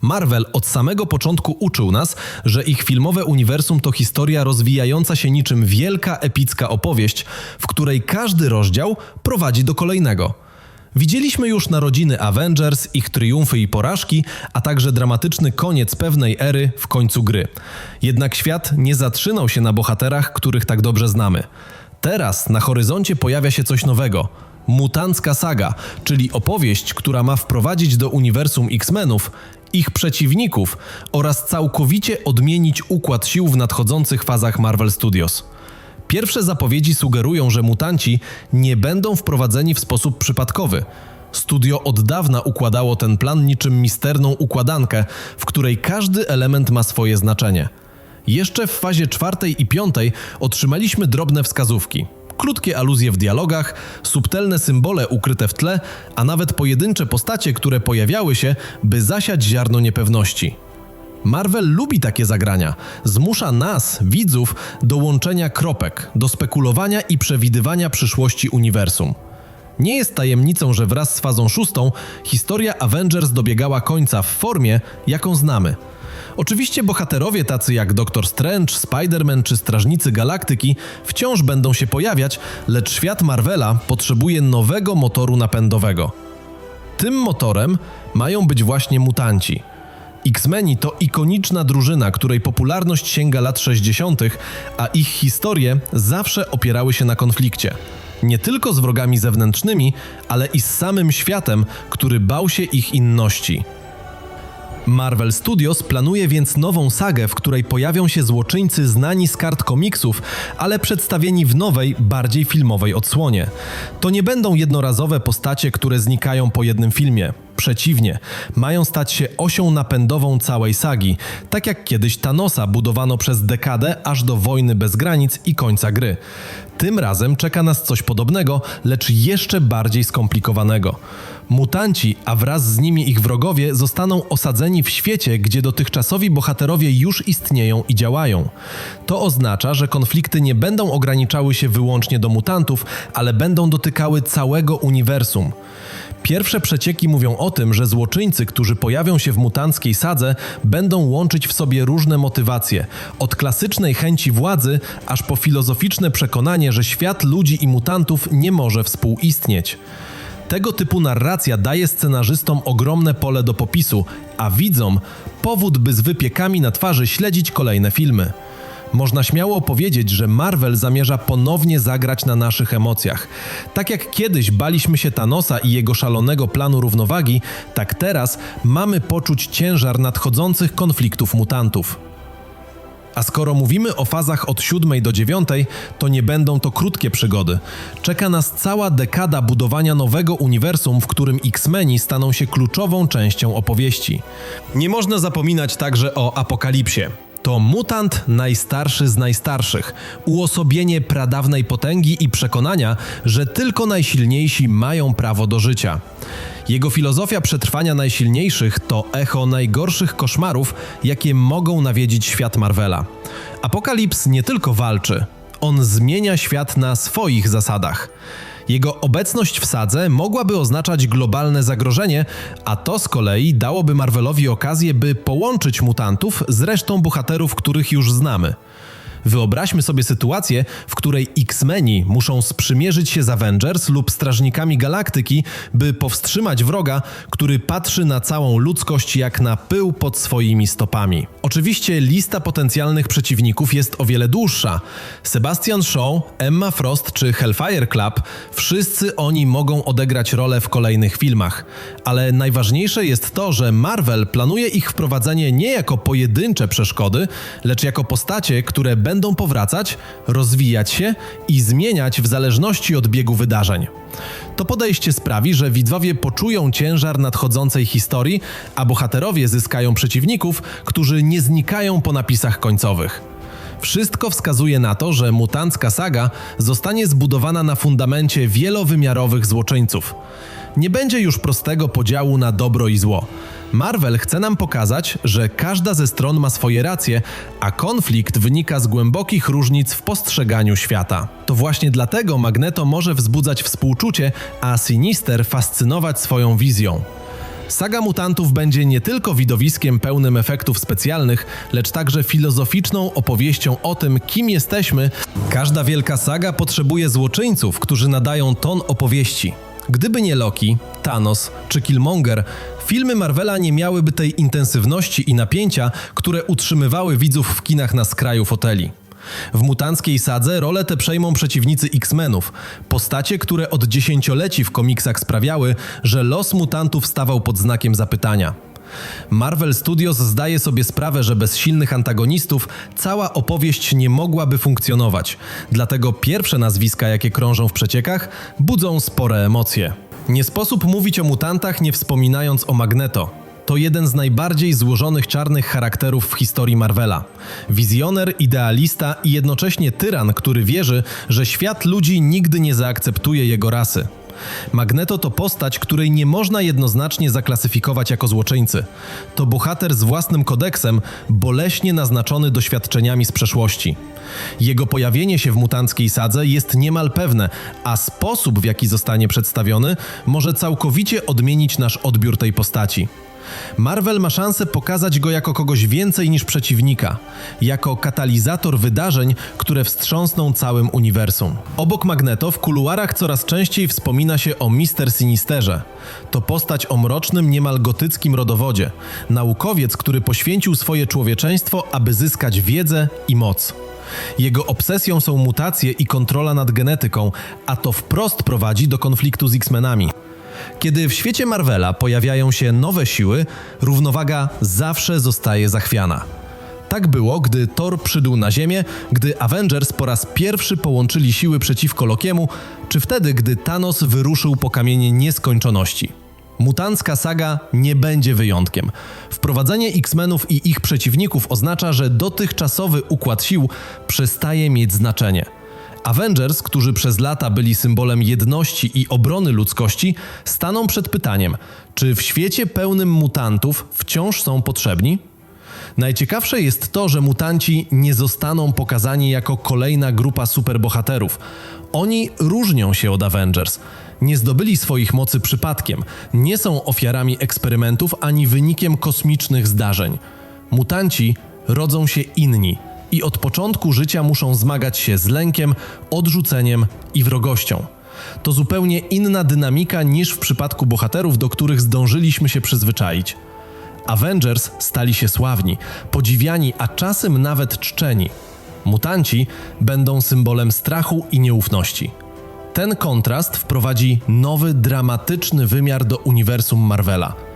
Marvel od samego początku uczył nas, że ich filmowe uniwersum to historia rozwijająca się niczym wielka epicka opowieść, w której każdy rozdział prowadzi do kolejnego. Widzieliśmy już narodziny Avengers, ich triumfy i porażki, a także dramatyczny koniec pewnej ery w końcu gry. Jednak świat nie zatrzymał się na bohaterach, których tak dobrze znamy. Teraz na horyzoncie pojawia się coś nowego. Mutancka saga, czyli opowieść, która ma wprowadzić do uniwersum X-Menów ich przeciwników oraz całkowicie odmienić układ sił w nadchodzących fazach Marvel Studios. Pierwsze zapowiedzi sugerują, że mutanci nie będą wprowadzeni w sposób przypadkowy. Studio od dawna układało ten plan niczym misterną układankę, w której każdy element ma swoje znaczenie. Jeszcze w fazie czwartej i piątej otrzymaliśmy drobne wskazówki. Krótkie aluzje w dialogach, subtelne symbole ukryte w tle, a nawet pojedyncze postacie, które pojawiały się, by zasiać ziarno niepewności. Marvel lubi takie zagrania. Zmusza nas, widzów, do łączenia kropek, do spekulowania i przewidywania przyszłości uniwersum. Nie jest tajemnicą, że wraz z fazą szóstą historia Avengers dobiegała końca w formie, jaką znamy. Oczywiście bohaterowie tacy jak Doctor Strange, Spider-Man czy Strażnicy Galaktyki wciąż będą się pojawiać, lecz świat Marvela potrzebuje nowego motoru napędowego. Tym motorem mają być właśnie mutanci. X-Meni to ikoniczna drużyna, której popularność sięga lat 60., a ich historie zawsze opierały się na konflikcie. Nie tylko z wrogami zewnętrznymi, ale i z samym światem, który bał się ich inności. Marvel Studios planuje więc nową sagę, w której pojawią się złoczyńcy znani z kart komiksów, ale przedstawieni w nowej, bardziej filmowej odsłonie. To nie będą jednorazowe postacie, które znikają po jednym filmie. Przeciwnie, mają stać się osią napędową całej sagi, tak jak kiedyś Thanosa budowano przez dekadę aż do wojny bez granic i końca gry. Tym razem czeka nas coś podobnego, lecz jeszcze bardziej skomplikowanego. Mutanci, a wraz z nimi ich wrogowie zostaną osadzeni w świecie, gdzie dotychczasowi bohaterowie już istnieją i działają. To oznacza, że konflikty nie będą ograniczały się wyłącznie do mutantów, ale będą dotykały całego uniwersum. Pierwsze przecieki mówią o tym, że złoczyńcy, którzy pojawią się w mutanckiej sadze, będą łączyć w sobie różne motywacje, od klasycznej chęci władzy, aż po filozoficzne przekonanie, że świat ludzi i mutantów nie może współistnieć. Tego typu narracja daje scenarzystom ogromne pole do popisu, a widzom powód, by z wypiekami na twarzy śledzić kolejne filmy. Można śmiało powiedzieć, że Marvel zamierza ponownie zagrać na naszych emocjach. Tak jak kiedyś baliśmy się Thanosa i jego szalonego planu równowagi, tak teraz mamy poczuć ciężar nadchodzących konfliktów mutantów. A skoro mówimy o fazach od 7 do 9, to nie będą to krótkie przygody. Czeka nas cała dekada budowania nowego uniwersum, w którym X-Meni staną się kluczową częścią opowieści. Nie można zapominać także o Apokalipsie. To mutant najstarszy z najstarszych, uosobienie pradawnej potęgi i przekonania, że tylko najsilniejsi mają prawo do życia. Jego filozofia przetrwania najsilniejszych to echo najgorszych koszmarów, jakie mogą nawiedzić świat Marvela. Apokalips nie tylko walczy, on zmienia świat na swoich zasadach. Jego obecność w sadze mogłaby oznaczać globalne zagrożenie, a to z kolei dałoby Marvelowi okazję, by połączyć mutantów z resztą bohaterów, których już znamy. Wyobraźmy sobie sytuację, w której X-Meni muszą sprzymierzyć się z Avengers lub Strażnikami Galaktyki, by powstrzymać wroga, który patrzy na całą ludzkość jak na pył pod swoimi stopami. Oczywiście lista potencjalnych przeciwników jest o wiele dłuższa. Sebastian Shaw, Emma Frost czy Hellfire Club, wszyscy oni mogą odegrać rolę w kolejnych filmach. Ale najważniejsze jest to, że Marvel planuje ich wprowadzenie nie jako pojedyncze przeszkody, lecz jako postacie, które będą powracać, rozwijać się i zmieniać w zależności od biegu wydarzeń. To podejście sprawi, że widzowie poczują ciężar nadchodzącej historii, a bohaterowie zyskają przeciwników, którzy nie znikają po napisach końcowych. Wszystko wskazuje na to, że mutancka saga zostanie zbudowana na fundamencie wielowymiarowych złoczyńców. Nie będzie już prostego podziału na dobro i zło. Marvel chce nam pokazać, że każda ze stron ma swoje racje, a konflikt wynika z głębokich różnic w postrzeganiu świata. To właśnie dlatego Magneto może wzbudzać współczucie, a Sinister fascynować swoją wizją. Saga Mutantów będzie nie tylko widowiskiem pełnym efektów specjalnych, lecz także filozoficzną opowieścią o tym, kim jesteśmy. Każda wielka saga potrzebuje złoczyńców, którzy nadają ton opowieści. Gdyby nie Loki, Thanos czy Killmonger, filmy Marvela nie miałyby tej intensywności i napięcia, które utrzymywały widzów w kinach na skraju foteli. W mutanckiej sadze rolę te przejmą przeciwnicy X-Menów, postacie, które od dziesięcioleci w komiksach sprawiały, że los mutantów stawał pod znakiem zapytania. Marvel Studios zdaje sobie sprawę, że bez silnych antagonistów cała opowieść nie mogłaby funkcjonować. Dlatego pierwsze nazwiska, jakie krążą w przeciekach, budzą spore emocje. Nie sposób mówić o mutantach, nie wspominając o Magneto. To jeden z najbardziej złożonych czarnych charakterów w historii Marvela. Wizjoner, idealista i jednocześnie tyran, który wierzy, że świat ludzi nigdy nie zaakceptuje jego rasy. Magneto to postać, której nie można jednoznacznie zaklasyfikować jako złoczyńcy. To bohater z własnym kodeksem, boleśnie naznaczony doświadczeniami z przeszłości. Jego pojawienie się w mutanckiej sadze jest niemal pewne, a sposób w jaki zostanie przedstawiony może całkowicie odmienić nasz odbiór tej postaci. Marvel ma szansę pokazać go jako kogoś więcej niż przeciwnika, jako katalizator wydarzeń, które wstrząsną całym uniwersum. Obok Magneto w kuluarach coraz częściej wspomina się o Mister Sinisterze. To postać o mrocznym, niemal gotyckim rodowodzie. Naukowiec, który poświęcił swoje człowieczeństwo, aby zyskać wiedzę i moc. Jego obsesją są mutacje i kontrola nad genetyką, a to wprost prowadzi do konfliktu z X-Menami. Kiedy w świecie Marvela pojawiają się nowe siły, równowaga zawsze zostaje zachwiana. Tak było, gdy Thor przybył na Ziemię, gdy Avengers po raz pierwszy połączyli siły przeciwko Lokiemu, czy wtedy, gdy Thanos wyruszył po kamienie nieskończoności. Mutancka saga nie będzie wyjątkiem. Wprowadzenie X-Menów i ich przeciwników oznacza, że dotychczasowy układ sił przestaje mieć znaczenie – Avengers, którzy przez lata byli symbolem jedności i obrony ludzkości, staną przed pytaniem, czy w świecie pełnym mutantów wciąż są potrzebni? Najciekawsze jest to, że mutanci nie zostaną pokazani jako kolejna grupa superbohaterów. Oni różnią się od Avengers. Nie zdobyli swoich mocy przypadkiem, nie są ofiarami eksperymentów ani wynikiem kosmicznych zdarzeń. Mutanci rodzą się inni, i od początku życia muszą zmagać się z lękiem, odrzuceniem i wrogością. To zupełnie inna dynamika niż w przypadku bohaterów, do których zdążyliśmy się przyzwyczaić. Avengers stali się sławni, podziwiani, a czasem nawet czczeni. Mutanci będą symbolem strachu i nieufności. Ten kontrast wprowadzi nowy, dramatyczny wymiar do uniwersum Marvela –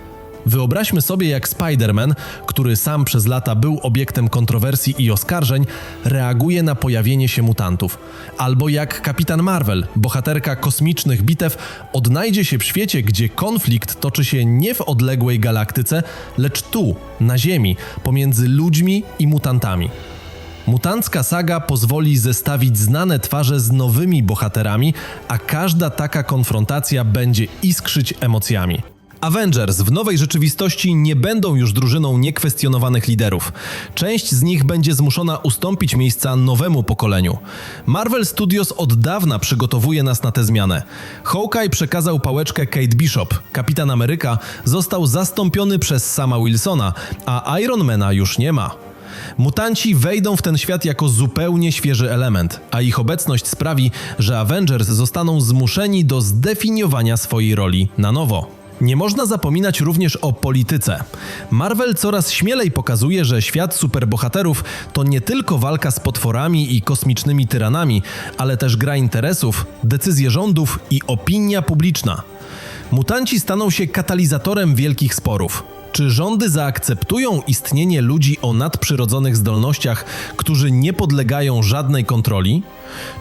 Wyobraźmy sobie, jak Spider-Man, który sam przez lata był obiektem kontrowersji i oskarżeń, reaguje na pojawienie się mutantów. Albo jak Kapitan Marvel, bohaterka kosmicznych bitew, odnajdzie się w świecie, gdzie konflikt toczy się nie w odległej galaktyce, lecz tu, na Ziemi, pomiędzy ludźmi i mutantami. Mutancka saga pozwoli zestawić znane twarze z nowymi bohaterami, a każda taka konfrontacja będzie iskrzyć emocjami. Avengers w nowej rzeczywistości nie będą już drużyną niekwestionowanych liderów. Część z nich będzie zmuszona ustąpić miejsca nowemu pokoleniu. Marvel Studios od dawna przygotowuje nas na tę zmianę. Hawkeye przekazał pałeczkę Kate Bishop. Kapitan Ameryka został zastąpiony przez Sama Wilsona, a Ironmana już nie ma. Mutanci wejdą w ten świat jako zupełnie świeży element, a ich obecność sprawi, że Avengers zostaną zmuszeni do zdefiniowania swojej roli na nowo. Nie można zapominać również o polityce. Marvel coraz śmielej pokazuje, że świat superbohaterów to nie tylko walka z potworami i kosmicznymi tyranami, ale też gra interesów, decyzje rządów i opinia publiczna. Mutanci staną się katalizatorem wielkich sporów. Czy rządy zaakceptują istnienie ludzi o nadprzyrodzonych zdolnościach, którzy nie podlegają żadnej kontroli?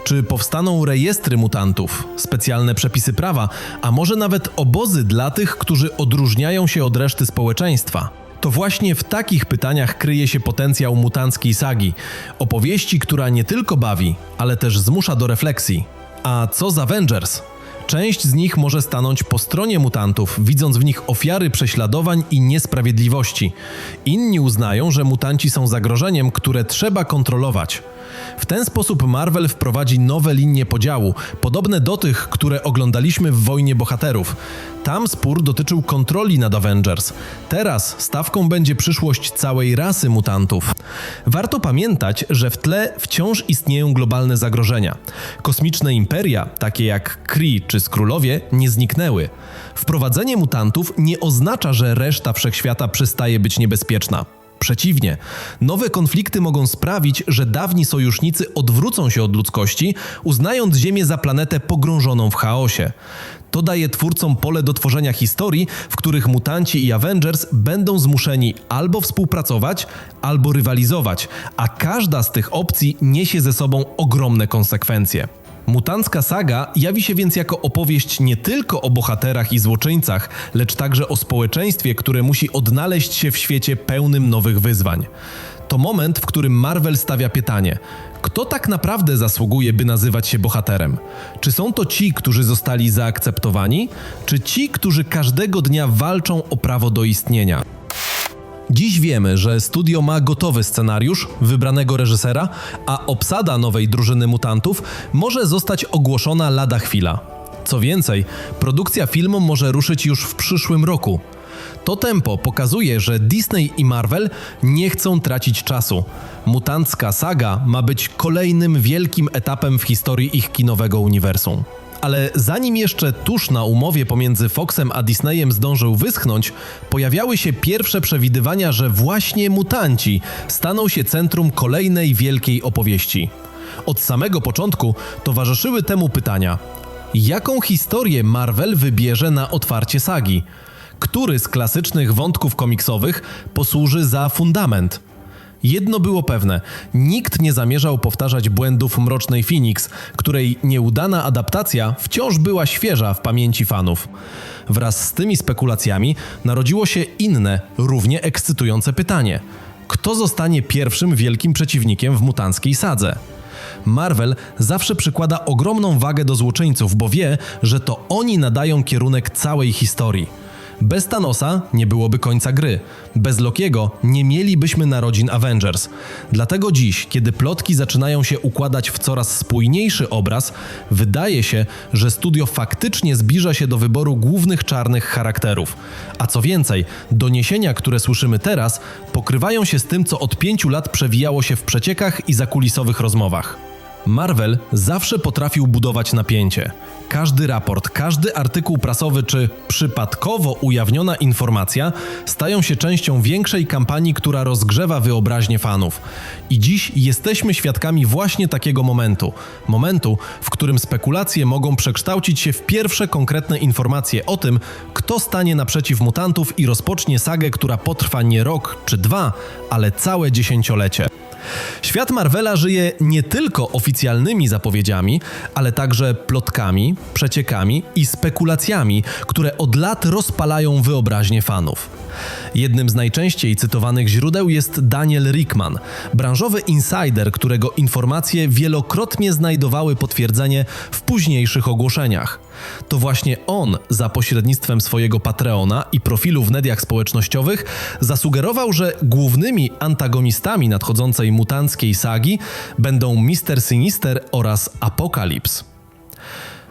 Czy powstaną rejestry mutantów, specjalne przepisy prawa, a może nawet obozy dla tych, którzy odróżniają się od reszty społeczeństwa? To właśnie w takich pytaniach kryje się potencjał mutanckiej sagi, opowieści, która nie tylko bawi, ale też zmusza do refleksji. A co z Avengers? Część z nich może stanąć po stronie mutantów, widząc w nich ofiary prześladowań i niesprawiedliwości. Inni uznają, że mutanci są zagrożeniem, które trzeba kontrolować. W ten sposób Marvel wprowadzi nowe linie podziału, podobne do tych, które oglądaliśmy w Wojnie Bohaterów. Tam spór dotyczył kontroli nad Avengers. Teraz stawką będzie przyszłość całej rasy mutantów. Warto pamiętać, że w tle wciąż istnieją globalne zagrożenia. Kosmiczne imperia, takie jak Kree czy Skrólowie, nie zniknęły. Wprowadzenie mutantów nie oznacza, że reszta wszechświata przestaje być niebezpieczna. Przeciwnie, nowe konflikty mogą sprawić, że dawni sojusznicy odwrócą się od ludzkości, uznając Ziemię za planetę pogrążoną w chaosie. To daje twórcom pole do tworzenia historii, w których mutanci i Avengers będą zmuszeni albo współpracować, albo rywalizować, a każda z tych opcji niesie ze sobą ogromne konsekwencje. Mutancka saga jawi się więc jako opowieść nie tylko o bohaterach i złoczyńcach, lecz także o społeczeństwie, które musi odnaleźć się w świecie pełnym nowych wyzwań. To moment, w którym Marvel stawia pytanie: kto tak naprawdę zasługuje, by nazywać się bohaterem? Czy są to ci, którzy zostali zaakceptowani, czy ci, którzy każdego dnia walczą o prawo do istnienia? Dziś wiemy, że studio ma gotowy scenariusz, wybranego reżysera, a obsada nowej drużyny mutantów może zostać ogłoszona lada chwila. Co więcej, produkcja filmu może ruszyć już w przyszłym roku. To tempo pokazuje, że Disney i Marvel nie chcą tracić czasu. Mutancka saga ma być kolejnym wielkim etapem w historii ich kinowego uniwersum. Ale zanim jeszcze tuż na umowie pomiędzy Foxem a Disneyem zdążył wyschnąć, pojawiały się pierwsze przewidywania, że właśnie mutanci staną się centrum kolejnej wielkiej opowieści. Od samego początku towarzyszyły temu pytania: jaką historię Marvel wybierze na otwarcie sagi? Który z klasycznych wątków komiksowych posłuży za fundament? Jedno było pewne: nikt nie zamierzał powtarzać błędów Mrocznej Phoenix, której nieudana adaptacja wciąż była świeża w pamięci fanów. Wraz z tymi spekulacjami narodziło się inne, równie ekscytujące pytanie: kto zostanie pierwszym wielkim przeciwnikiem w mutanckiej sadze? Marvel zawsze przykłada ogromną wagę do złoczyńców, bo wie, że to oni nadają kierunek całej historii. Bez Thanosa nie byłoby końca gry. Bez Lokiego nie mielibyśmy narodzin Avengers. Dlatego dziś, kiedy plotki zaczynają się układać w coraz spójniejszy obraz, wydaje się, że studio faktycznie zbliża się do wyboru głównych czarnych charakterów. A co więcej, doniesienia, które słyszymy teraz, pokrywają się z tym, co od pięciu lat przewijało się w przeciekach i zakulisowych rozmowach. Marvel zawsze potrafił budować napięcie. Każdy raport, każdy artykuł prasowy czy przypadkowo ujawniona informacja stają się częścią większej kampanii, która rozgrzewa wyobraźnię fanów. I dziś jesteśmy świadkami właśnie takiego momentu. Momentu, w którym spekulacje mogą przekształcić się w pierwsze konkretne informacje o tym, kto stanie naprzeciw mutantów i rozpocznie sagę, która potrwa nie rok czy dwa, ale całe dziesięciolecie. Świat Marvela żyje nie tylko oficjalnymi zapowiedziami, ale także plotkami, przeciekami i spekulacjami, które od lat rozpalają wyobraźnię fanów. Jednym z najczęściej cytowanych źródeł jest Daniel Rickman, branżowy insider, którego informacje wielokrotnie znajdowały potwierdzenie w późniejszych ogłoszeniach. To właśnie on, za pośrednictwem swojego Patreona i profilu w mediach społecznościowych, zasugerował, że głównymi antagonistami nadchodzącej mutanckiej sagi będą Mister Sinister oraz Apokalips.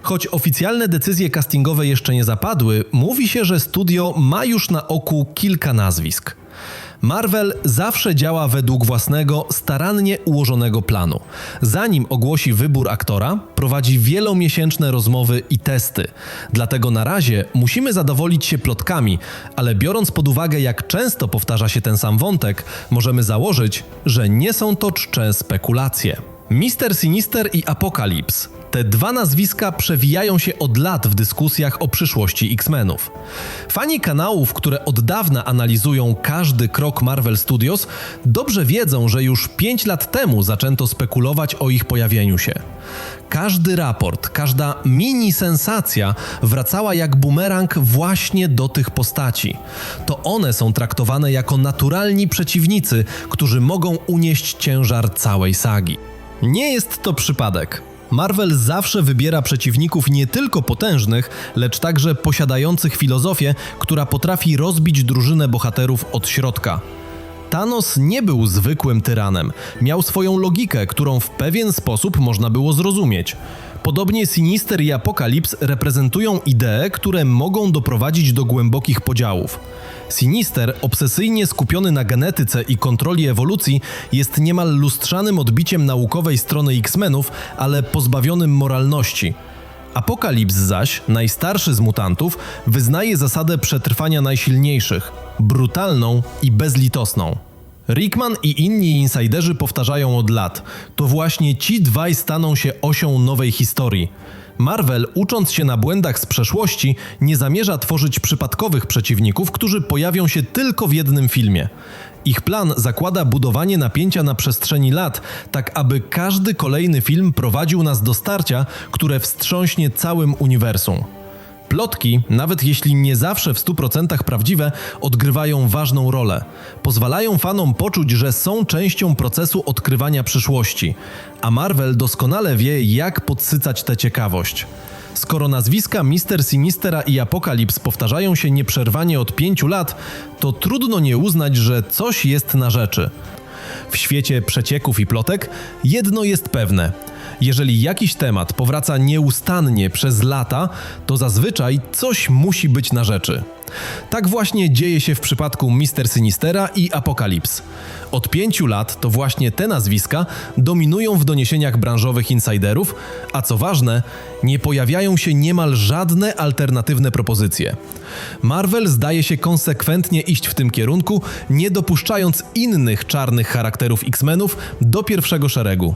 Choć oficjalne decyzje castingowe jeszcze nie zapadły, mówi się, że studio ma już na oku kilka nazwisk. Marvel zawsze działa według własnego, starannie ułożonego planu. Zanim ogłosi wybór aktora, prowadzi wielomiesięczne rozmowy i testy. Dlatego na razie musimy zadowolić się plotkami, ale biorąc pod uwagę, jak często powtarza się ten sam wątek, możemy założyć, że nie są to czcze spekulacje. Mister Sinister i Apokalips. Te dwa nazwiska przewijają się od lat w dyskusjach o przyszłości X-Menów. Fani kanałów, które od dawna analizują każdy krok Marvel Studios, dobrze wiedzą, że już 5 lat temu zaczęto spekulować o ich pojawieniu się. Każdy raport, każda mini sensacja wracała jak bumerang właśnie do tych postaci. To one są traktowane jako naturalni przeciwnicy, którzy mogą unieść ciężar całej sagi. Nie jest to przypadek. Marvel zawsze wybiera przeciwników nie tylko potężnych, lecz także posiadających filozofię, która potrafi rozbić drużynę bohaterów od środka. Thanos nie był zwykłym tyranem. Miał swoją logikę, którą w pewien sposób można było zrozumieć. Podobnie Sinister i Apokalips reprezentują idee, które mogą doprowadzić do głębokich podziałów. Sinister, obsesyjnie skupiony na genetyce i kontroli ewolucji, jest niemal lustrzanym odbiciem naukowej strony X-Menów, ale pozbawionym moralności. Apokalips zaś, najstarszy z mutantów, wyznaje zasadę przetrwania najsilniejszych, brutalną i bezlitosną. Rickman i inni insiderzy powtarzają od lat, to właśnie ci dwaj staną się osią nowej historii. Marvel, ucząc się na błędach z przeszłości, nie zamierza tworzyć przypadkowych przeciwników, którzy pojawią się tylko w jednym filmie. Ich plan zakłada budowanie napięcia na przestrzeni lat, tak aby każdy kolejny film prowadził nas do starcia, które wstrząśnie całym uniwersum. Plotki, nawet jeśli nie zawsze w 100% prawdziwe, odgrywają ważną rolę. Pozwalają fanom poczuć, że są częścią procesu odkrywania przyszłości, a Marvel doskonale wie, jak podsycać tę ciekawość. Skoro nazwiska Mister Sinistera i Apokalips powtarzają się nieprzerwanie od pięciu lat, to trudno nie uznać, że coś jest na rzeczy. W świecie przecieków i plotek jedno jest pewne. Jeżeli jakiś temat powraca nieustannie przez lata, to zazwyczaj coś musi być na rzeczy. Tak właśnie dzieje się w przypadku Mister Sinistera i Apokalips. Od pięciu lat to właśnie te nazwiska dominują w doniesieniach branżowych insiderów, a co ważne, nie pojawiają się niemal żadne alternatywne propozycje. Marvel zdaje się konsekwentnie iść w tym kierunku, nie dopuszczając innych czarnych charakterów X-Menów do pierwszego szeregu.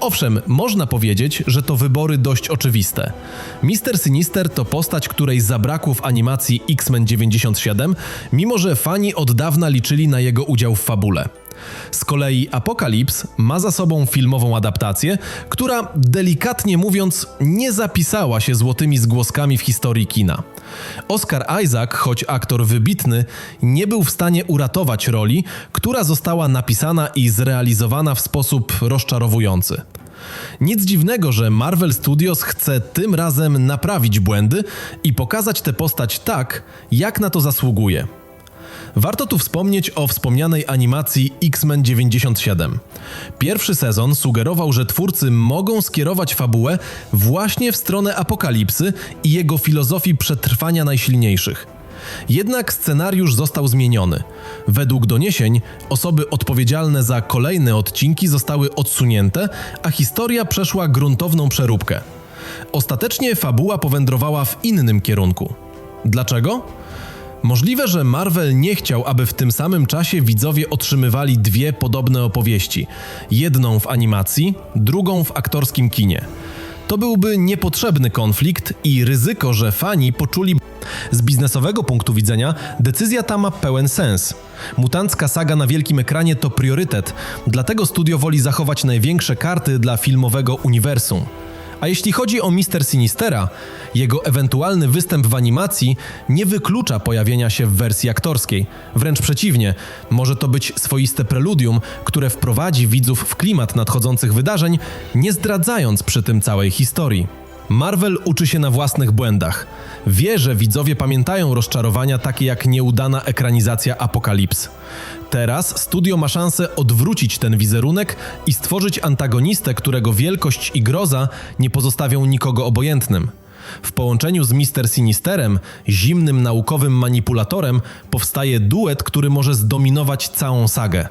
Owszem, można powiedzieć, że to wybory dość oczywiste. Mister Sinister to postać, której zabrakło w animacji X-Men 97, mimo że fani od dawna liczyli na jego udział w fabule. Z kolei Apokalips ma za sobą filmową adaptację, która delikatnie mówiąc nie zapisała się złotymi zgłoskami w historii kina. Oscar Isaac, choć aktor wybitny, nie był w stanie uratować roli, która została napisana i zrealizowana w sposób rozczarowujący. Nic dziwnego, że Marvel Studios chce tym razem naprawić błędy i pokazać tę postać tak, jak na to zasługuje. Warto tu wspomnieć o wspomnianej animacji X-Men 97. Pierwszy sezon sugerował, że twórcy mogą skierować fabułę właśnie w stronę apokalipsy i jego filozofii przetrwania najsilniejszych. Jednak scenariusz został zmieniony. Według doniesień osoby odpowiedzialne za kolejne odcinki zostały odsunięte, a historia przeszła gruntowną przeróbkę. Ostatecznie fabuła powędrowała w innym kierunku. Dlaczego? Możliwe, że Marvel nie chciał, aby w tym samym czasie widzowie otrzymywali dwie podobne opowieści: jedną w animacji, drugą w aktorskim kinie. To byłby niepotrzebny konflikt i ryzyko, że fani poczuli. Z biznesowego punktu widzenia decyzja ta ma pełen sens. Mutancka saga na wielkim ekranie to priorytet, dlatego studio woli zachować największe karty dla filmowego uniwersum. A jeśli chodzi o Mister Sinistera, jego ewentualny występ w animacji nie wyklucza pojawienia się w wersji aktorskiej. Wręcz przeciwnie, może to być swoiste preludium, które wprowadzi widzów w klimat nadchodzących wydarzeń, nie zdradzając przy tym całej historii. Marvel uczy się na własnych błędach. Wie, że widzowie pamiętają rozczarowania takie jak nieudana ekranizacja Apokalips. Teraz studio ma szansę odwrócić ten wizerunek i stworzyć antagonistę, którego wielkość i groza nie pozostawią nikogo obojętnym. W połączeniu z Mister Sinisterem, zimnym naukowym manipulatorem, powstaje duet, który może zdominować całą sagę.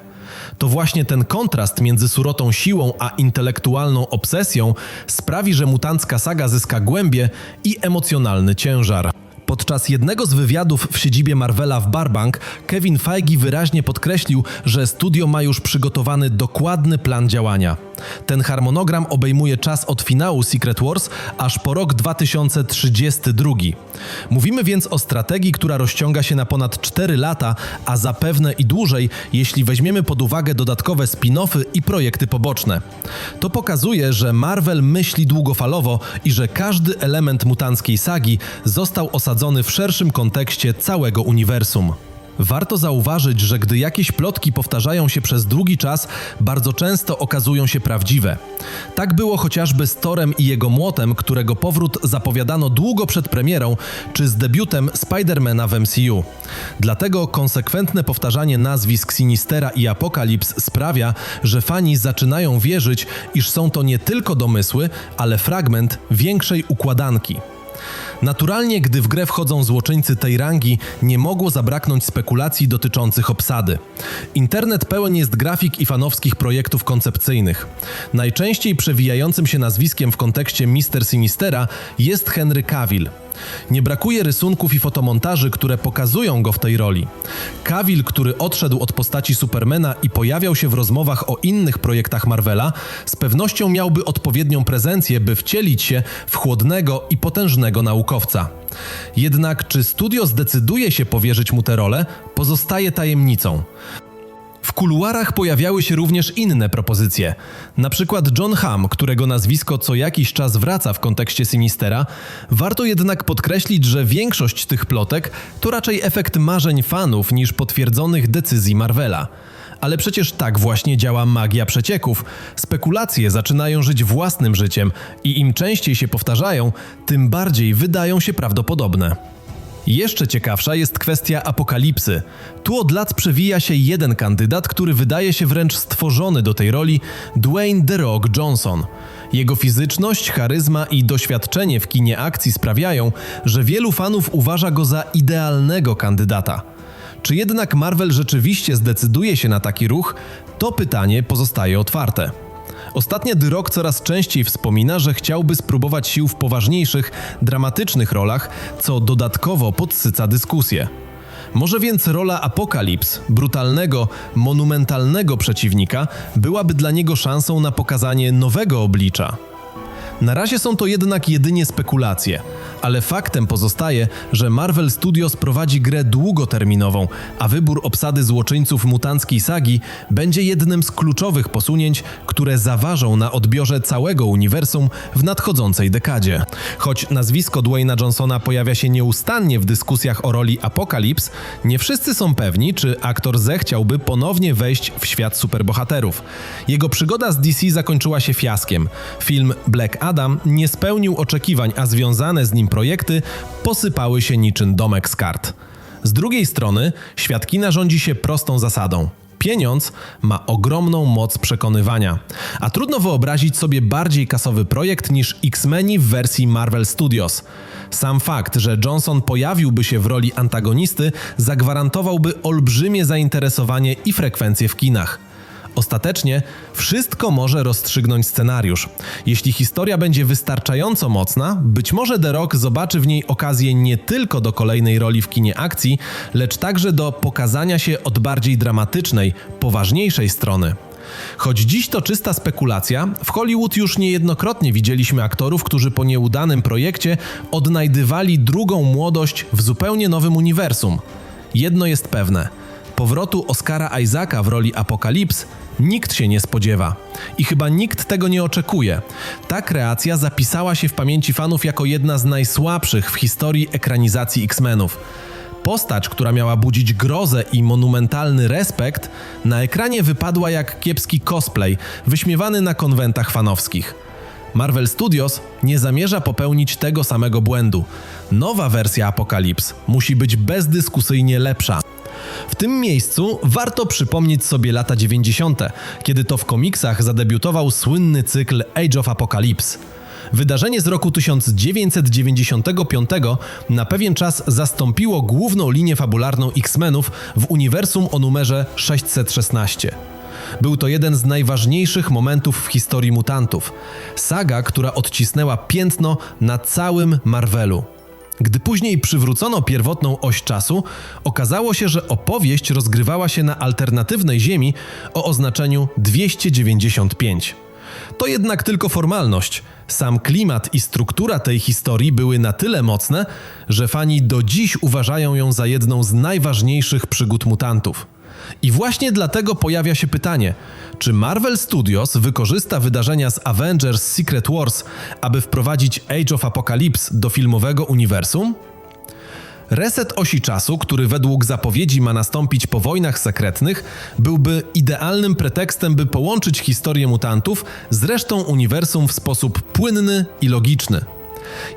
To właśnie ten kontrast między surotą siłą a intelektualną obsesją sprawi, że mutancka saga zyska głębie i emocjonalny ciężar. Podczas jednego z wywiadów w siedzibie Marvela w Barbank, Kevin Feige wyraźnie podkreślił, że studio ma już przygotowany dokładny plan działania. Ten harmonogram obejmuje czas od finału Secret Wars aż po rok 2032. Mówimy więc o strategii, która rozciąga się na ponad 4 lata, a zapewne i dłużej, jeśli weźmiemy pod uwagę dodatkowe spin-offy i projekty poboczne. To pokazuje, że Marvel myśli długofalowo i że każdy element mutanckiej sagi został osadzony w szerszym kontekście całego uniwersum. Warto zauważyć, że gdy jakieś plotki powtarzają się przez długi czas, bardzo często okazują się prawdziwe. Tak było chociażby z Torem i jego młotem, którego powrót zapowiadano długo przed premierą, czy z debiutem Spidermana w MCU. Dlatego konsekwentne powtarzanie nazwisk Sinistera i Apokalips sprawia, że fani zaczynają wierzyć, iż są to nie tylko domysły, ale fragment większej układanki. Naturalnie, gdy w grę wchodzą złoczyńcy tej rangi, nie mogło zabraknąć spekulacji dotyczących obsady. Internet pełen jest grafik i fanowskich projektów koncepcyjnych. Najczęściej przewijającym się nazwiskiem w kontekście Mister Sinistera jest Henry Cavill. Nie brakuje rysunków i fotomontaży, które pokazują go w tej roli. Cavill, który odszedł od postaci Supermana i pojawiał się w rozmowach o innych projektach Marvela, z pewnością miałby odpowiednią prezencję, by wcielić się w chłodnego i potężnego naukowca. Jednak czy studio zdecyduje się powierzyć mu tę rolę, pozostaje tajemnicą. W kuluarach pojawiały się również inne propozycje. Na przykład John Hamm, którego nazwisko co jakiś czas wraca w kontekście Sinistera. Warto jednak podkreślić, że większość tych plotek to raczej efekt marzeń fanów niż potwierdzonych decyzji Marvela. Ale przecież tak właśnie działa magia przecieków. Spekulacje zaczynają żyć własnym życiem i im częściej się powtarzają, tym bardziej wydają się prawdopodobne. Jeszcze ciekawsza jest kwestia apokalipsy. Tu od lat przewija się jeden kandydat, który wydaje się wręcz stworzony do tej roli Dwayne The Rock Johnson. Jego fizyczność, charyzma i doświadczenie w kinie akcji sprawiają, że wielu fanów uważa go za idealnego kandydata. Czy jednak Marvel rzeczywiście zdecyduje się na taki ruch? To pytanie pozostaje otwarte. Ostatnio Rock coraz częściej wspomina, że chciałby spróbować sił w poważniejszych, dramatycznych rolach, co dodatkowo podsyca dyskusję. Może więc rola Apokalips, brutalnego, monumentalnego przeciwnika, byłaby dla niego szansą na pokazanie nowego oblicza. Na razie są to jednak jedynie spekulacje, ale faktem pozostaje, że Marvel Studios prowadzi grę długoterminową, a wybór obsady złoczyńców mutanckiej sagi będzie jednym z kluczowych posunięć, które zaważą na odbiorze całego uniwersum w nadchodzącej dekadzie. Choć nazwisko Dwayna Johnsona pojawia się nieustannie w dyskusjach o roli Apokalips, nie wszyscy są pewni, czy aktor zechciałby ponownie wejść w świat superbohaterów. Jego przygoda z DC zakończyła się fiaskiem. Film Black Adam nie spełnił oczekiwań, a związane z nim projekty posypały się niczym domek z kart. Z drugiej strony, świat kina rządzi się prostą zasadą. Pieniądz ma ogromną moc przekonywania, a trudno wyobrazić sobie bardziej kasowy projekt niż X-Meni w wersji Marvel Studios. Sam fakt, że Johnson pojawiłby się w roli antagonisty, zagwarantowałby olbrzymie zainteresowanie i frekwencję w kinach. Ostatecznie wszystko może rozstrzygnąć scenariusz. Jeśli historia będzie wystarczająco mocna, być może The Rock zobaczy w niej okazję nie tylko do kolejnej roli w kinie akcji, lecz także do pokazania się od bardziej dramatycznej, poważniejszej strony. Choć dziś to czysta spekulacja, w Hollywood już niejednokrotnie widzieliśmy aktorów, którzy po nieudanym projekcie odnajdywali drugą młodość w zupełnie nowym uniwersum. Jedno jest pewne: powrotu Oscara Isaaca w roli Apokalips nikt się nie spodziewa. I chyba nikt tego nie oczekuje. Ta kreacja zapisała się w pamięci fanów jako jedna z najsłabszych w historii ekranizacji X-Menów. Postać, która miała budzić grozę i monumentalny respekt, na ekranie wypadła jak kiepski cosplay, wyśmiewany na konwentach fanowskich. Marvel Studios nie zamierza popełnić tego samego błędu. Nowa wersja Apokalips musi być bezdyskusyjnie lepsza. W tym miejscu warto przypomnieć sobie lata 90., kiedy to w komiksach zadebiutował słynny cykl Age of Apocalypse. Wydarzenie z roku 1995 na pewien czas zastąpiło główną linię fabularną X-Menów w uniwersum o numerze 616. Był to jeden z najważniejszych momentów w historii mutantów. Saga, która odcisnęła piętno na całym Marvelu. Gdy później przywrócono pierwotną oś czasu, okazało się, że opowieść rozgrywała się na alternatywnej Ziemi o oznaczeniu 295. To jednak tylko formalność. Sam klimat i struktura tej historii były na tyle mocne, że fani do dziś uważają ją za jedną z najważniejszych przygód mutantów. I właśnie dlatego pojawia się pytanie, czy Marvel Studios wykorzysta wydarzenia z Avengers Secret Wars, aby wprowadzić Age of Apocalypse do filmowego uniwersum? Reset osi czasu, który według zapowiedzi ma nastąpić po wojnach sekretnych, byłby idealnym pretekstem, by połączyć historię mutantów z resztą uniwersum w sposób płynny i logiczny.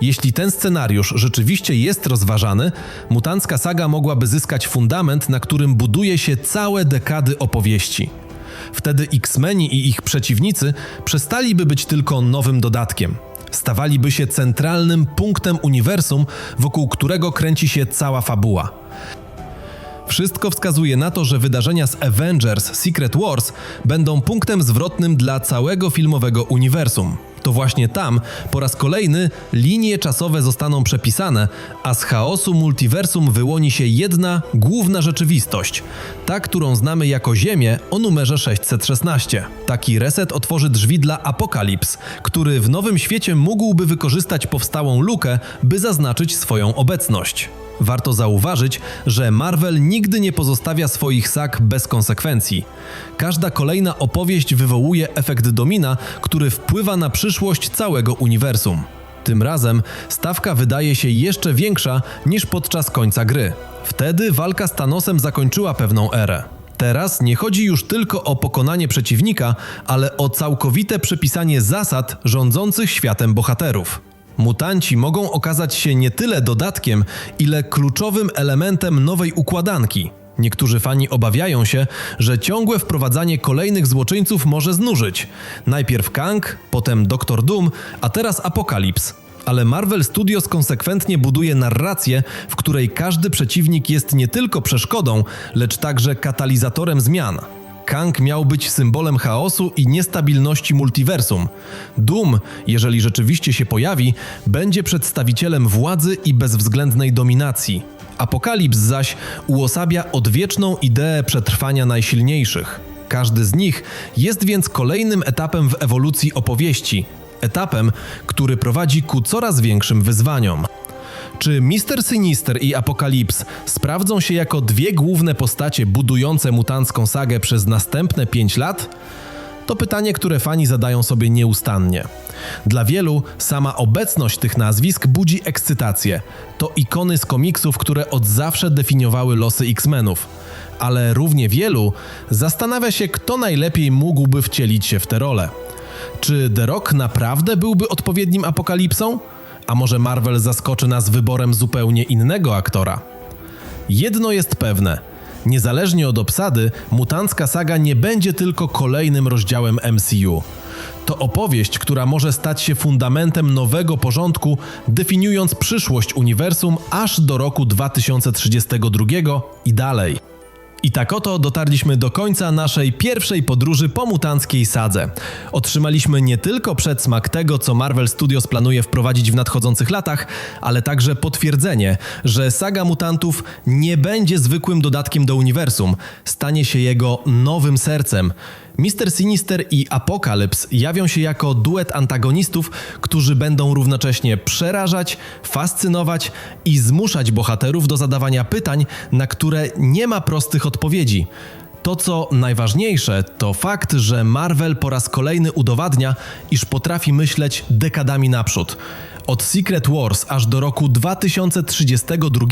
Jeśli ten scenariusz rzeczywiście jest rozważany, mutancka saga mogłaby zyskać fundament, na którym buduje się całe dekady opowieści. Wtedy X-Meni i ich przeciwnicy przestaliby być tylko nowym dodatkiem. Stawaliby się centralnym punktem uniwersum, wokół którego kręci się cała fabuła. Wszystko wskazuje na to, że wydarzenia z Avengers Secret Wars będą punktem zwrotnym dla całego filmowego uniwersum. To właśnie tam po raz kolejny linie czasowe zostaną przepisane, a z chaosu multiversum wyłoni się jedna główna rzeczywistość, ta, którą znamy jako Ziemię o numerze 616. Taki reset otworzy drzwi dla Apokalips, który w nowym świecie mógłby wykorzystać powstałą lukę, by zaznaczyć swoją obecność. Warto zauważyć, że Marvel nigdy nie pozostawia swoich sag bez konsekwencji. Każda kolejna opowieść wywołuje efekt domina, który wpływa na przyszłość całego uniwersum. Tym razem stawka wydaje się jeszcze większa niż podczas końca gry. Wtedy walka z Thanosem zakończyła pewną erę. Teraz nie chodzi już tylko o pokonanie przeciwnika, ale o całkowite przepisanie zasad rządzących światem bohaterów. Mutanci mogą okazać się nie tyle dodatkiem, ile kluczowym elementem nowej układanki. Niektórzy fani obawiają się, że ciągłe wprowadzanie kolejnych złoczyńców może znużyć. Najpierw Kang, potem Doktor Doom, a teraz Apokalips. Ale Marvel Studios konsekwentnie buduje narrację, w której każdy przeciwnik jest nie tylko przeszkodą, lecz także katalizatorem zmian. Kang miał być symbolem chaosu i niestabilności multiversum. Doom, jeżeli rzeczywiście się pojawi, będzie przedstawicielem władzy i bezwzględnej dominacji. Apokalips zaś uosabia odwieczną ideę przetrwania najsilniejszych. Każdy z nich jest więc kolejnym etapem w ewolucji opowieści, etapem, który prowadzi ku coraz większym wyzwaniom. Czy Mister Sinister i Apokalips sprawdzą się jako dwie główne postacie budujące mutancką sagę przez następne 5 lat? To pytanie, które fani zadają sobie nieustannie. Dla wielu sama obecność tych nazwisk budzi ekscytację. To ikony z komiksów, które od zawsze definiowały losy X-Menów. Ale równie wielu zastanawia się, kto najlepiej mógłby wcielić się w tę rolę. Czy The Rock naprawdę byłby odpowiednim apokalipsą? A może Marvel zaskoczy nas wyborem zupełnie innego aktora? Jedno jest pewne. Niezależnie od obsady, mutancka saga nie będzie tylko kolejnym rozdziałem MCU. To opowieść, która może stać się fundamentem nowego porządku, definiując przyszłość uniwersum aż do roku 2032 i dalej. I tak oto dotarliśmy do końca naszej pierwszej podróży po mutanckiej sadze. Otrzymaliśmy nie tylko przedsmak tego, co Marvel Studios planuje wprowadzić w nadchodzących latach, ale także potwierdzenie, że saga mutantów nie będzie zwykłym dodatkiem do uniwersum, stanie się jego nowym sercem. Mister Sinister i Apokalips jawią się jako duet antagonistów, którzy będą równocześnie przerażać, fascynować i zmuszać bohaterów do zadawania pytań, na które nie ma prostych odpowiedzi. To, co najważniejsze, to fakt, że Marvel po raz kolejny udowadnia, iż potrafi myśleć dekadami naprzód. Od Secret Wars aż do roku 2032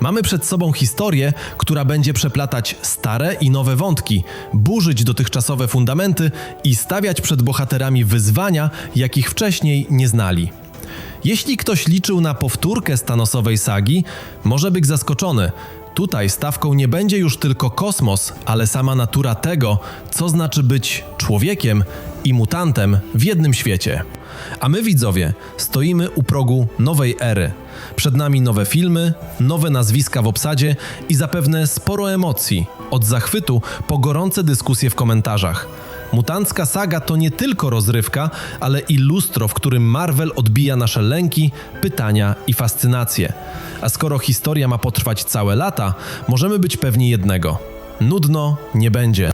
mamy przed sobą historię, która będzie przeplatać stare i nowe wątki, burzyć dotychczasowe fundamenty i stawiać przed bohaterami wyzwania, jakich wcześniej nie znali. Jeśli ktoś liczył na powtórkę stanosowej sagi, może być zaskoczony. Tutaj stawką nie będzie już tylko kosmos, ale sama natura tego, co znaczy być człowiekiem i mutantem w jednym świecie. A my widzowie stoimy u progu nowej ery. Przed nami nowe filmy, nowe nazwiska w obsadzie i zapewne sporo emocji, od zachwytu po gorące dyskusje w komentarzach. Mutancka saga to nie tylko rozrywka, ale i lustro, w którym Marvel odbija nasze lęki, pytania i fascynacje. A skoro historia ma potrwać całe lata, możemy być pewni jednego: nudno nie będzie.